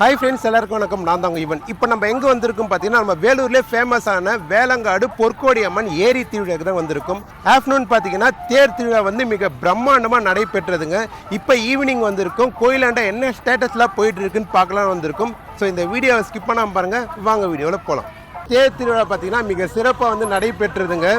Hi friends எல்லாருக்கும் வணக்கம். நான் தாங்க இவன். இப்போ நம்ம எங்கே வந்திருக்கும் பார்த்தீங்கன்னா நம்ம வேலூர்லேயே ஃபேமஸான வேலங்காடு பொற்கோடி அம்மன் ஏரி திருவிழாக்கு தான் வந்திருக்கும். ஆஃப்டர்நூன் பார்த்தீங்கன்னா தேர் திருவிழா வந்து மிக பிரம்மாண்டமாக நடைபெற்றதுங்க. இப்போ ஈவினிங் வந்திருக்கும். கோயிலாண்ட என்ன ஸ்டேட்டஸ்லாம் போயிட்டு இருக்குன்னு பார்க்கலாம் வந்திருக்கும். ஸோ இந்த வீடியோவை ஸ்கிப் பண்ணாமல் பாருங்கள் வாங்க வீடியோவில் போகலாம் தேர் திருவிழா பார்த்தீங்கன்னா மிக சிறப்பாக வந்து நடைபெற்றதுங்க.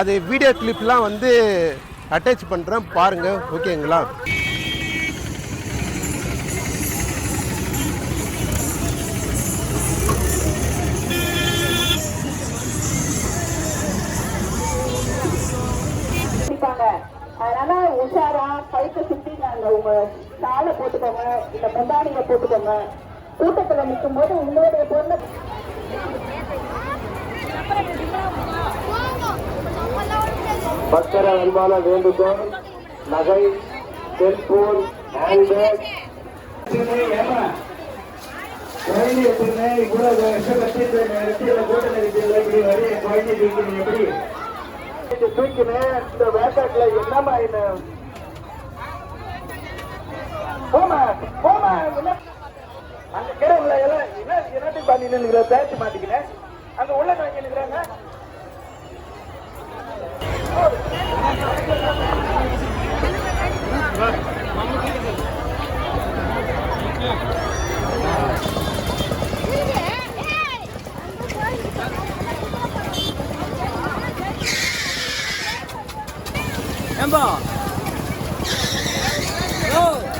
அது வீடியோ கிளிப்லாம் வந்து அட்டாச் பண்ணுறேன் பாருங்கள் ஓகேங்களா உஷாரா கைத்தை சுத்தி நாங்க உங்க காலை போட்டுக்கோங்க இல்ல முந்தானிய போட்டுக்கோங்க. கூட்டத்துல நிற்கும் போது உங்களுடைய பொருளை பக்தர அன்பான வேண்டுகோள் நகை செல்போன் ஹேண்ட்பேக். குழந்தை இவ்வளவு வருஷம் கட்டிட்டு நிறுத்தியில கூட்ட நிறுத்தியில இப்படி வரி குழந்தை எப்படி? நீங்க தூக்கினேன். இந்த வேட்டாட்டுல என்னமா என்ன போமா போமா அங்க கிடவுல எல்லாம் என்ன என்னட்டி பண்ணி நின்னுக்கிற பேச்சு 元宝，走！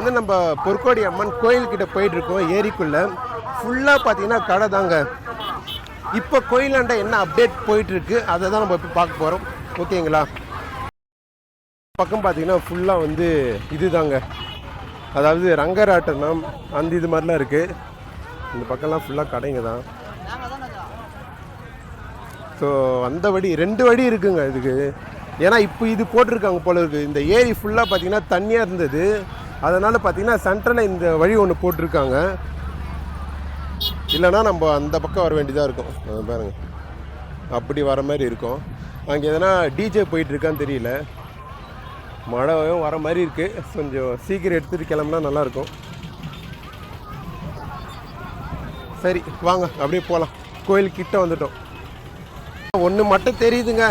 வந்து நம்ம பொற்கோடி அம்மன் கோயில்கிட்ட போயிட்டுருக்கோம் ஏரிக்குள்ளே. ஃபுல்லாக பார்த்தீங்கன்னா கடை தாங்க. இப்போ கோயிலாண்ட என்ன அப்டேட் போயிட்டுருக்கு அதை தான் நம்ம இப்போ பார்க்க போகிறோம் ஓகேங்களா? பக்கம் பார்த்தீங்கன்னா ஃபுல்லாக வந்து இதுதாங்க. அதாவது ரங்கராட்டனம் அந்த இது மாதிரிலாம் இருக்குது இந்த பக்கம்லாம் ஃபுல்லாக கடைங்க தான். ஸோ அந்த வழி ரெண்டு வழி இருக்குங்க இதுக்கு. ஏன்னா இப்போ இது போட்டிருக்காங்க போல இருக்குது இந்த ஏரி ஃபுல்லாக பார்த்தீங்கன்னா தண்ணியாக இருந்தது. அதனால் பார்த்தீங்கன்னா சென்டரில் இந்த வழி ஒன்று போட்டிருக்காங்க. இல்லைன்னா நம்ம அந்த பக்கம் வர வேண்டியதாக இருக்கும். பாருங்கள் அப்படி வர மாதிரி இருக்கும். அங்கே எதனா டிஜே போயிட்டுருக்கான்னு தெரியல. மழையும் வர மாதிரி இருக்குது கொஞ்சம் சீக்கிரம் எடுத்துகிட்டு கிளம்புனா நல்லாயிருக்கும் சரி வாங்க. அப்படியே போகலாம் கோயில் கிட்ட வந்துட்டோம். ஒன்று மட்டும் தெரியுதுங்க.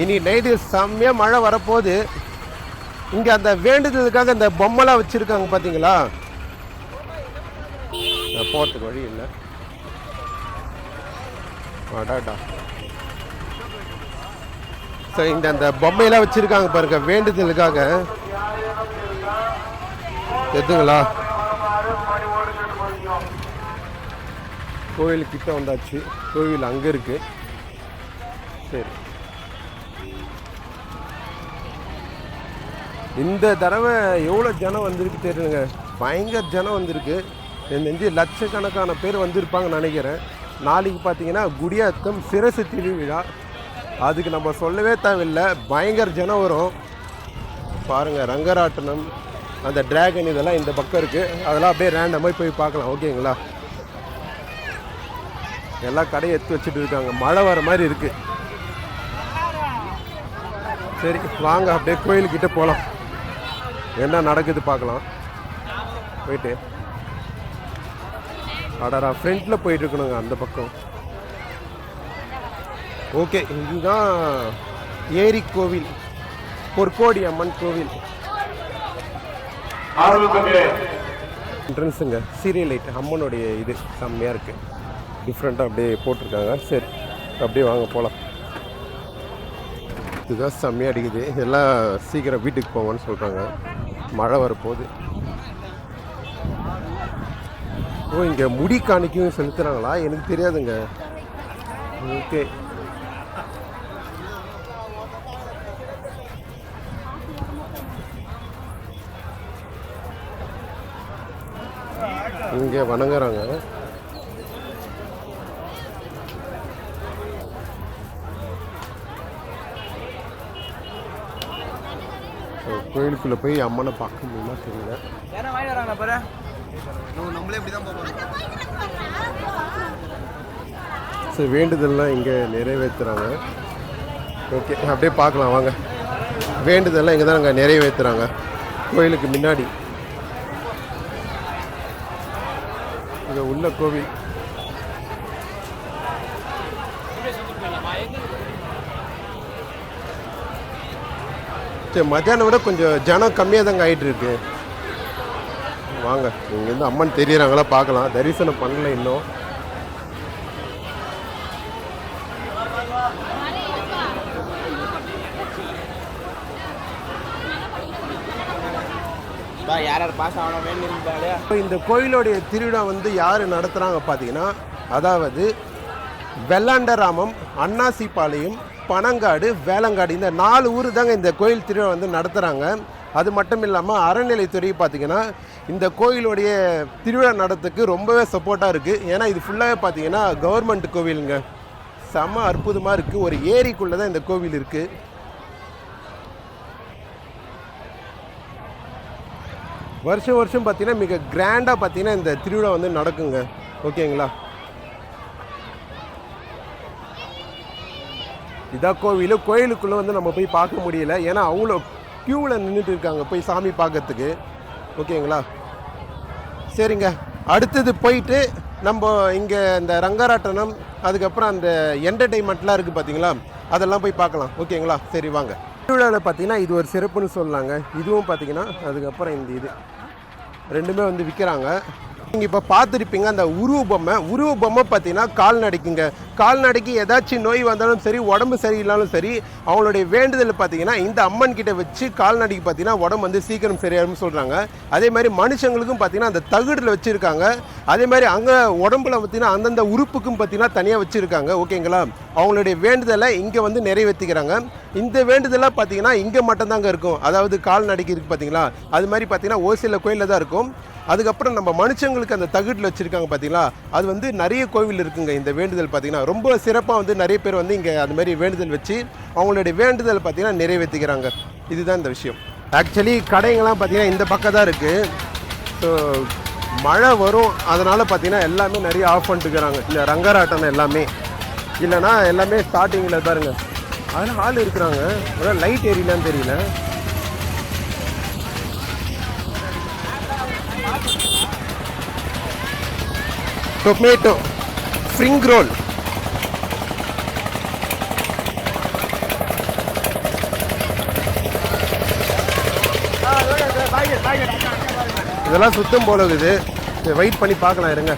இனி நைட்டு செம்மையாக மழை வரப்போகுது. இங்கே அந்த வேண்டுதலுக்காக அந்த பொம்மைலாம் வச்சுருக்காங்க பார்த்தீங்களா நான் போகிறதுக்கு வழி இல்லை. அடாடா. ஸோ இந்த அந்த பொம்மையெல்லாம் வச்சுருக்காங்க பாருங்க வேண்டுதலுக்காக. எதுங்களா? கோயில் கிட்ட வந்தாச்சு. கோவில் அங்கே இருக்குது சரி. இந்த தடவை எவ்வளோ ஜனம் வந்திருக்கு தெரியலங்க. பயங்கர ஜனம் வந்திருக்கு. இந்த லட்சக்கணக்கான பேர் வந்திருப்பாங்கன்னு நினைக்கிறேன். நாளைக்கு பார்த்தீங்கன்னா குடியாத்தம் சிரசு திருவிழா. அதுக்கு நம்ம சொல்லவே தேவையில்லை. பயங்கர ஜனம் வரும். பாருங்கள் ரங்கராட்டனம் அந்த டிராகன் இதெல்லாம் இந்த பக்கம் இருக்குது அதெல்லாம் அப்படியே ரேண்டமாக போய் பார்க்கலாம். ஓகேங்களா எல்லா கடையும் எடுத்து வச்சுட்டு இருக்காங்க. மழை வர மாதிரி இருக்குது சரி வாங்க அப்படியே கோயிலுக்கிட்ட போகலாம் என்ன நடக்குது பார்க்கலாம். போயிட்டு. அடரா ஃப்ரண்ட்டில் போயிட்டுருக்கணுங்க அந்த பக்கம். ஓகே இதுதான் ஏரி கோவில். பொற்கோடி அம்மன் கோவில். என்ட்ரன்ஸுங்க சீரியல் லைட் அம்மனுடைய இது. செம்மையாக இருக்குது டிஃப்ரெண்ட்டாக அப்படியே போட்டிருக்காங்க. சரி அப்படியே வாங்க போகலாம் இதுதான் செம்மையாக அடிக்குது. எல்லாம் சீக்கிரம் வீட்டுக்கு போங்கன்னு சொல்கிறாங்க மழை வரப்போகுது. ஓ இங்கே முடி காணிக்கும் செலுத்துகிறாங்களா எனக்கு தெரியாதுங்க. ஓகே. இங்கே வணங்குறாங்க ஸோ கோயிலுக்குள்ளே போய் அம்மனை பார்க்க முடியுமா தெரியல. ஸோ வேண்டுதல்லாம் இங்கே நிறைவேற்றுறாங்க ஓகே அப்படியே பார்க்கலாம் வாங்க. வேண்டுதல்லாம் இங்கே தான் அங்கே நிறைவேற்றுறாங்க கோயிலுக்கு முன்னாடி. இங்கே உள்ள கோவில். சரி மத்தியானம் விட கொஞ்சம் ஜனம் கம்மியாக தாங்க ஆயிட்டு இருக்கு. வாங்க இங்கேருந்து அம்மன் தெரியறாங்களா பார்க்கலாம். தரிசனம் பண்ணல இன்னும். இந்த கோயிலுடைய திருவிழா வந்து யார் நடத்துகிறாங்க பார்த்தீங்கன்னா அதாவது வெள்ளாண்டராமம் அன்னாசிப்பாளையம் பனங்காடு வேலங்காடு இந்த நாலு ஊர் தாங்க இந்த கோயில் திருவிழா வந்து நடத்துகிறாங்க அது மட்டும் இல்லாமல் அறநிலைத்துறை பார்த்தீங்கன்னா இந்த கோயிலுடைய திருவிழா நடத்துக்கு ரொம்பவே சப்போர்ட்டாக இருக்குது ஏன்னா இது ஃபுல்லாகவே பார்த்தீங்கன்னா கவர்மெண்ட் கோவிலுங்க. செம அற்புதமாக இருக்குது ஒரு ஏரிக்குள்ளே தான் இந்த கோவில் இருக்குது வருஷம் வருஷம் பார்த்தீங்கன்னா மிக கிராண்டாக பார்த்தீங்கன்னா இந்த திருவிழா வந்து நடக்குங்க. ஓகேங்களா? இதான் கோவில். கோயிலுக்குள்ளே வந்து நம்ம போய் பார்க்க முடியல. ஏன்னா அவ்வளோ க்யூவில் நின்றுட்டு இருக்காங்க. போய் சாமி பார்க்கறதுக்கு. ஓகேங்களா? சரிங்க. அடுத்தது போயிட்டு நம்ம இங்கே இந்த ரங்கராட்டனம் அதுக்கப்புறம் அந்த என்டர்டெயின்மெண்ட்லாம் இருக்குது பார்த்தீங்களா அதெல்லாம் போய் பார்க்கலாம். ஓகேங்களா? சரி வாங்க. திருவிழாவில் பார்த்தீங்கன்னா இது ஒரு சிறப்புன்னு சொல்லலாங்க இதுவும் பார்த்தீங்கன்னா அதுக்கப்புறம் இந்த இது. ரெண்டுமே வந்து விற்கிறாங்க நீங்கள் இப்போ பார்த்துருப்பீங்க அந்த உருவ பொம்மை. உருவ பொம்மை பார்த்தீங்கன்னா கால்நடைக்குங்க. கால்நடைக்கு ஏதாச்சும் நோய் வந்தாலும் சரி உடம்பு சரியில்லாலும் சரி அவங்களுடைய வேண்டுதல் பார்த்தீங்கன்னா இந்த அம்மன் கிட்ட வச்சு கால்நடைக்கு பார்த்தீங்கன்னா உடம்பு வந்து சீக்கிரம் சரியாகும் சொல்கிறாங்க அதே மாதிரி மனுஷங்களுக்கும் பார்த்தீங்கன்னா அந்த தகுடில் வச்சுருக்காங்க. அதே மாதிரி அங்கே உடம்புல பார்த்தீங்கன்னா அந்தந்த உறுப்புக்கும் பார்த்தீங்கன்னா தனியாக வச்சுருக்காங்க. ஓகேங்களா? அவங்களுடைய வேண்டுதலை இங்கே வந்து நிறைவேற்றிக்கிறாங்க இந்த வேண்டுதலாக பார்த்தீங்கன்னா இங்கே மட்டும்தாங்க இருக்கும். அதாவது கால்நடைக்கு இருக்குது பார்த்தீங்களா அது மாதிரி பார்த்தீங்கன்னா ஒரு சில கோயிலில் தான் இருக்கும். அதுக்கப்புறம் நம்ம மனுஷங்களுக்கு அந்த தகுட்டில் வச்சுருக்காங்க பார்த்தீங்களா அது வந்து நிறைய கோவில் இருக்குங்க. இந்த வேண்டுதல் பார்த்தீங்கன்னா ரொம்ப சிறப்பாக வந்து நிறைய பேர் வந்து இங்கே அது மாதிரி வேண்டுதல் வச்சு அவங்களுடைய வேண்டுதல் பார்த்தீங்கன்னா நிறைவேற்றிக்கிறாங்க இதுதான் இந்த விஷயம். ஆக்சுவலி கடைங்கள்லாம் பார்த்தீங்கன்னா இந்த பக்கம் தான் இருக்குது ஸோ மழை வரும். அதனால் பார்த்தீங்கன்னா எல்லாமே நிறைய ஆஃப் பண்ணிட்டுக்கிறாங்க இந்த ரங்கராட்டம் எல்லாமே. இல்லைன்னா எல்லாமே ஸ்டார்டிங்கில் பாருங்க. அதில் ஆள் இருக்கிறாங்க. ஒரு லைட் ஏரியலான்னு தெரியல. டொமேட்டோ ஸ்ப்ரிங் ரோல் இதெல்லாம் சுத்தம் போல இருக்குது. வெயிட் பண்ணி பார்க்கலாம் இருங்க.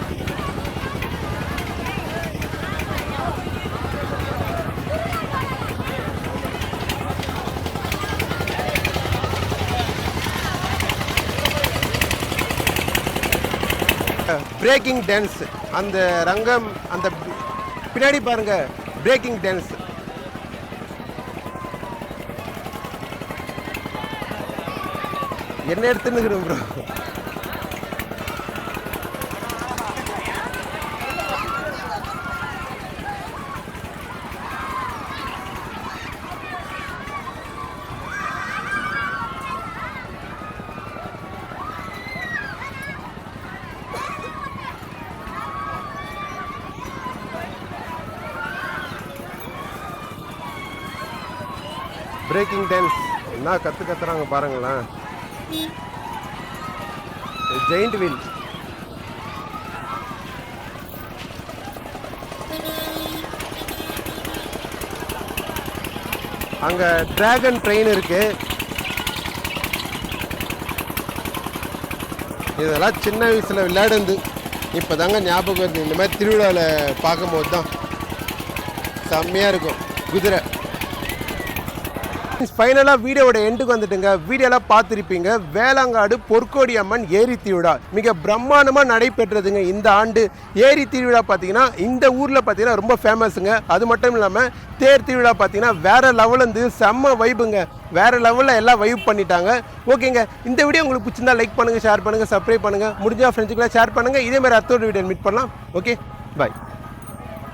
பிரேக்கிங் டான்ஸ் அந்த ரங்கம் அந்த பின்னாடி பாருங்க பிரேக்கிங் டான்ஸ் என்ன எடுத்துன்னு ப்ரோ பிரேக்கிங் டான்ஸ் என்ன கற்று கத்துறாங்க பாருங்களேன். ஜெயிண்ட் வீல் அங்கே டிராகன் ட்ரெயின் இருக்கு. இதெல்லாம் சின்ன வயசில் விளையாடுந்து இப்போ தாங்க ஞாபகம் வருது. இந்த மாதிரி திருவிழாவில் பார்க்கும்போது தான் செம்மையாக இருக்கும். குதிரை. ஃபைனலாக வீடியோட எண்டுக்கு வந்துட்டுங்க. வீடியோலாம் பார்த்துருப்பீங்க வேளாங்காடு பொற்கோடி அம்மன் ஏரி திருவிழா. மிக பிரம்மாண்டமாக நடைபெற்றதுங்க இந்த ஆண்டு. ஏரி திருவிழா பார்த்தீங்கன்னா இந்த ஊரில் பார்த்தீங்கன்னா ரொம்ப ஃபேமஸுங்க அது மட்டும் இல்லாமல் தேர் திருவிழா பார்த்தீங்கன்னா வேற லெவலில் இருந்து செம்ம வைபுங்க வேற லெவலில் எல்லாம் வைப் பண்ணிட்டாங்க. ஓகேங்க. இந்த வீடியோ உங்களுக்கு பிடிச்சிருந்தா லைக் பண்ணுங்கள் ஷேர் பண்ணுங்கள் சப்ஸ்கிரைப் பண்ணுங்கள் முடிஞ்சால் ஃப்ரெண்ட்ஸுக்குலாம் ஷேர் பண்ணுங்கள் இதே மாதிரி அடுத்த வீடியோ மீட் பண்ணலாம். ஓகே? பாய்